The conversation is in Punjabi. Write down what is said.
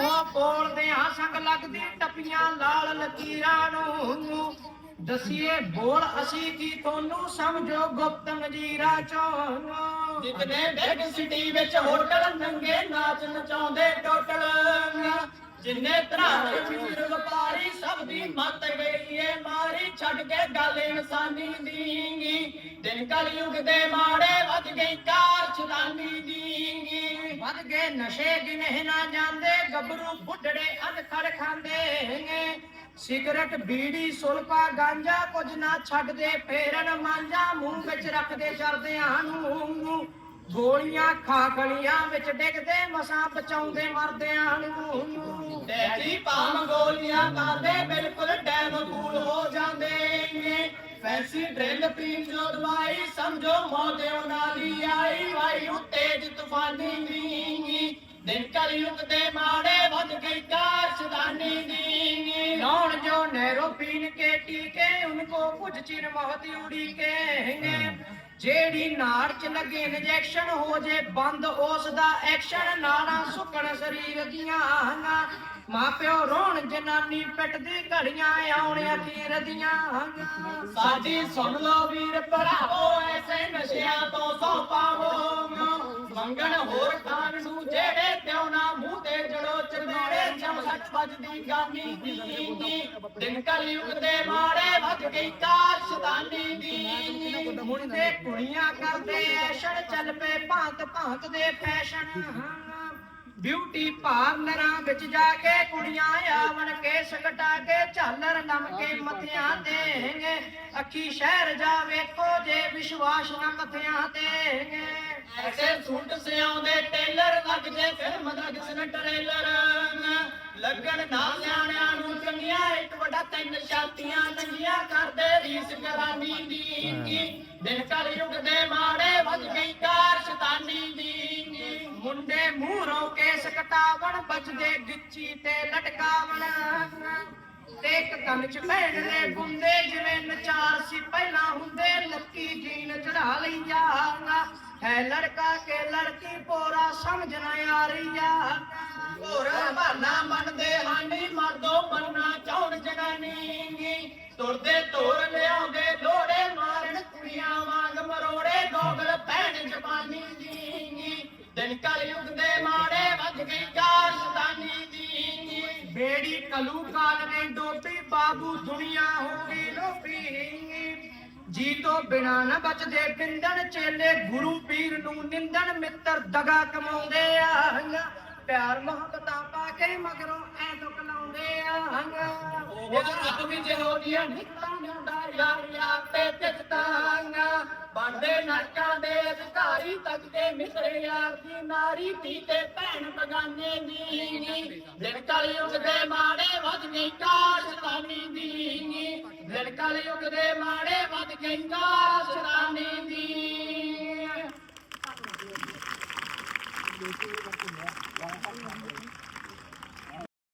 ਮੂੰਹੋਂ ਬੋਲਦੇ ਹਾਂ ਸੰਗ ਲੱਗਦੀ ਟੱਪੀਆਂ ਲਾਲ ਲਕੀਰਾਂ ਨੂੰ। ਦਸੀਏ, ਬੋਲ ਅਸੀਂ ਕੀ ਤੁਹਾਨੂੰ ਸਮਝੋ ਗੁਪਤ ਨਜੀਰਾ ਚੋਂ। ਜਿਤਨੇ ਬਿਗ ਸਿਟੀ ਵਿੱਚ ਹੋਟਲ ਨੰਗੇ ਨਾਚ ਨਚਾਉਂਦੇ ਟੋਟਲ। ਜਿੰਨੇ ਤਰ੍ਹਾਂ ਦੇ ਵਪਾਰੀ ਸਭ ਦੀ ਮਤ ਗਈ ਏ ਮਾਰੀ ਛੱਡ ਕੇ ਗੱਲ ਇਨਸਾਨੀ ਦੀ ਦਿਨ ਕਲਯੁਗ ਦੇ ਮਾੜੇ ਵੱਜ ਗਈ ਕਾਰ ਚਲਾਨੀ ਦੀ ਨਸ਼ੇ ਗਿਣੇ ਨਾ ਜਾਂਦੇ, ਗੱਭਰੂ ਬੁੱਢੜੇ ਅਨਖੜ ਖਾਂਦੇ ਸਿਗਰਟ, ਬੀੜੀ ਸੁਲਪਾ ਗਾਂਜਾ ਕੁਝ ਨਾ ਛੱਡਦੇ, ਫੇਰਨ ਮਾਂਜਾ ਮੂੰਹ ਵਿੱਚ ਰੱਖਦੇ, ਚਰਦਿਆਂ ਨੂੰ ਗੋਲੀਆਂ ਖਾਖਲੀਆਂ ਵਿੱਚ ਡਿੱਗਦੇ, ਮਸਾਂ ਬਚਾਉਂਦੇ, ਮਰਦਿਆਂ ਨੂੰ ਡੈਡੀ ਭਾਮ ਗੋਲੀਆਂ ਕਰਦੇ ਬਿਲਕੁਲ ਡੈਮ ਫੂਲ ਹੋ ਜਾਂਦੇ। ਫੈਂਸੀ ਡਰਿਲ ਪੀਣ ਜੋ ਦਵਾਈ, ਸਮਝੋ ਮੌਤ ਉਹਨਾਂ ਦੀ ਆਈ। ਵਾਈ ਉੱਤੇ ਤੂਫਾਨੀ ਦੀ ਦਿਨ ਕਲਯੁਗ ਦੇ ਮਾੜੇ ਵੱਧ ਗਈ ਕਾਸ਼ਦਾਨੀ ਚਿਰ ਮਹਤ ਉੜੀ ਜਿਹੜੀ ਨਾੜ ਚ ਲੱਗੇ ਇੰਜੈਕਸ਼ਨ ਹੋ ਜੇ ਬੰਦ ਉਸ ਦਾ ਐਕਸ਼ਨ ਨਾੜਾਂ ਸੁੱਕਣ ਸਰੀਰ ਦੀਆਂ ਮਾਪਿਓ ਰੋਣ ਜਨਾਨੀ ਪਿੱਟ ਦੀ ਘੜੀਆਂ ਆਉਣ ਅਖੀਰ ਦੀਆਂ ਸਾਡੀ ਸੁਣ ਲਓ ਵੀਰ, ਭਰਾਵੋ, ਐਸੇ ਨਸ਼ਿਆਂ ਤੋਂ ਸੌ ਪਾਵੋ। ਮੰਗਣ ਵੱਜਦੀ ਗਾਮੀ ਦੀ ਦਿਨ ਕਲਯੁਗ ਦੇ ਮਾੜੇ ਵੱਜ ਗਈ ਕਾਸ਼ਦਾਨੀ ਦੀ ਮੁੰਡੇ ਕੁੜੀਆਂ ਕਰਦੇ ਐਸ਼ਨ ਚੱਲ ਪਏ ਭਾਂਤ ਭਾਂਤ ਦੇ ਫੈਸ਼ਨ। ਬਿਊਟੀ ਪਾਰਲਰਾਂ ਵਿੱਚ ਜਾ ਕੇ ਕੁੜੀਆਂ ਆਵਣ ਕੇ ਸਕਟਾ ਕੇ ਝਾਲਰ ਨਮ ਕੇ ਮੱਥਿਆਂ ਤੇ ਅੱਖੀ ਸ਼ਹਿਰ ਜਾ ਵੇਖੋ ਜੇ ਵਿਸ਼ਵਾਸ ਨਾ ਮੱਥਿਆਂ ਤੇ ਐਸੇ ਸੂਟ ਸਿਆਉਂਦੇ ਟੇਲਰ ਲੱਗ ਫਿਲਮ ਦਾ ਕਿਸਨ ਟ੍ਰੇਲਰ। ਲੱਗਣ ਨਾ ਸਿਆਣਿਆਂ ਨੂੰ ਚੰਗੀਆਂ ਇੱਕ ਵੱਡਾ ਤਿੰਨ ਛਾਤੀਆਂ ਨੰਗੀਆਂ ਕਰਦੇ ਰੀਸ ਕਰਾਨੀ ਦੀ ਦਿਨ ਕਲਯੁਗ ਦੇ ਮਾੜੇ ਵੱਜ ਗਈ ਕਾਰ ਸ਼ਤਾਨੀ ਦੀ ਮੁੰਡੇ ਮੂਹਰੋਂ ਕੇਸ ਕਟਾਵਣ ਬਚਦੇ ਗਿੱਚੀ ਤੇ ਲਟਕਾਵਣ। ਤੇ ਇੱਕ ਕੰਨ ਚ ਪਹਿਨਦੇ ਗੁੰਦੇ ਜਿਵੇਂ ਨਚਾਰ ਸੀ ਪਹਿਲਾਂ ਹੁੰਦੇ ਲੱਕੀ ਜੀਨ ਚੜਾ ਲਈ ਜਾਣਾ ਹੈ ਲੜਕਾ ਕੇ ਲੜਕੀ ਪੋਰਾ ਸਮਝ ਨਾ ਆ ਰਹੀ ਆ ਹੋਰ ਬਹਾਨਾ ਮੰਨਦੇ ਹਾਨੀ ਮਰਦੋ ਬੰਨਾ ਚਾਉਣ ਜਨਾਨੀ ਤੁਰਦੇ ਤੋਰ ਲਿਆਉਂਦੇ ਲੋੜੇ ਮਾਰਨ ਕੁੜੀਆਂ ਵਾਂਗ, ਮਰੋੜੇ ਗੋਗਲ ਪੈਣ ਜਪਾਨੀ ਦੀ ਦਿਨ ਕਲਯੁਗ ਦੇ ਮਾੜੇ ਵੱਜ ਗਈ ਕਾਰ ਸ਼ਤਾਨੀ ਦੀ ਬੇੜੀ ਕਲੂ ਕਾਲ ਨੇ ਡੋਬੀ, ਬਾਬੂ ਦੁਨੀਆ ਹੋ ਗਈ ਲੋਪੀ ਜੀ ਤੋਂ ਬਿਨਾ ਨਾ ਬਚਦੇ ਪਿੰਡਣ ਚੇਲੇ, ਗੁਰੂ ਪੀਰ ਨੂੰ ਨਿੰਦਣ ਮਿੱਤਰ ਦਗਾ ਕਮਾਉਂਦੇ ਆ ਪਿਆਰ ਮੁਹੱਬਤਾਂ ਪਾ ਕੇ ਮਗਰੋਂ ਐ ਦੁੱਖ ਲਾਉਂਦੇ ਆ ਉਹ ਰੱਬ ਵੀ ਜਿਹੋ ਜੀਆਂ ਨਿਕਲਾਂ ਜਾਂਦਾ ਯਾਰ ਯਾਰ ਤੇ ਤਿਕਤਾਂਗਾ ਬਣਦੇ ਨਰਕਾਂ ਦੇ ਅਧਿਕਾਰੀ ਤੱਕ ਦੇ ਮਿਸਰੇ ਯਾਰ ਦੀ ਨਾਰੀ, ਧੀ ਤੇ ਭੈਣ ਬਗਾਨੇ ਦੀ ਦਿਨ ਕਲਯੁਗ ਦੇ ਮਾੜੇ ਵਜਨੀ ਗਈ ਕਾਸ਼ਤਾਨੀ ਕਲਯੁਗ ਦੇ ਮਾੜੇ ਵੱਧ ਗਈ ਕਾਸ਼ਤਾਨੀ ਦੀ।